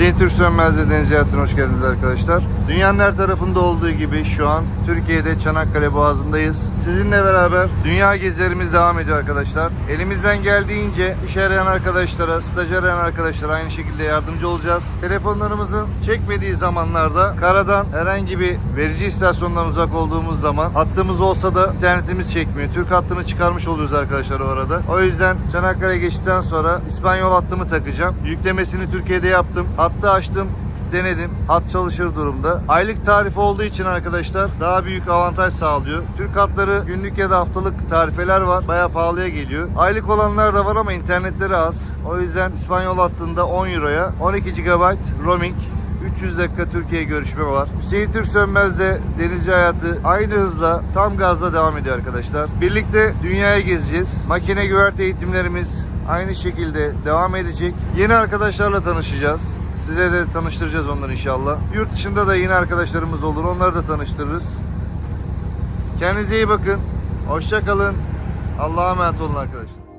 Hüseyin Türk Sönmez'le Deniz hoş geldiniz arkadaşlar. Dünyanın her tarafında olduğu gibi şu an Türkiye'de Çanakkale Boğazı'ndayız. Sizinle beraber dünya gezilerimiz devam ediyor arkadaşlar. Elimizden geldiğince iş arayan arkadaşlara, staj arayan arkadaşlara aynı şekilde yardımcı olacağız. Telefonlarımızın çekmediği zamanlarda karadan herhangi bir verici istasyondan uzak olduğumuz zaman hattımız olsa da internetimiz çekmiyor. Türk hattını çıkarmış oluyoruz arkadaşlar o arada. O yüzden Çanakkale geçtikten sonra İspanyol hattımı takacağım. Yüklemesini Türkiye'de yaptım. Hattı açtım denedim. Hat çalışır durumda. Aylık tarife olduğu için arkadaşlar daha büyük avantaj sağlıyor. Türk hatları günlük ya da haftalık tarifeler var. Bayağı pahalıya geliyor. Aylık olanlar da var ama internetleri az. O yüzden İspanyol hattında 10 euroya 12 GB roaming 300 dakika Türkiye görüşme var. Hüseyin Türk Sönmez'de denizci hayatı aynı hızla tam gazla devam ediyor arkadaşlar. Birlikte dünyaya gezeceğiz. Makine güverte eğitimlerimiz aynı şekilde devam edecek. Yeni arkadaşlarla tanışacağız. Size de tanıştıracağız onları inşallah. Yurt dışında da yeni arkadaşlarımız olur. Onları da tanıştırırız. Kendinize iyi bakın. Hoşça kalın. Allah'a emanet olun arkadaşlar.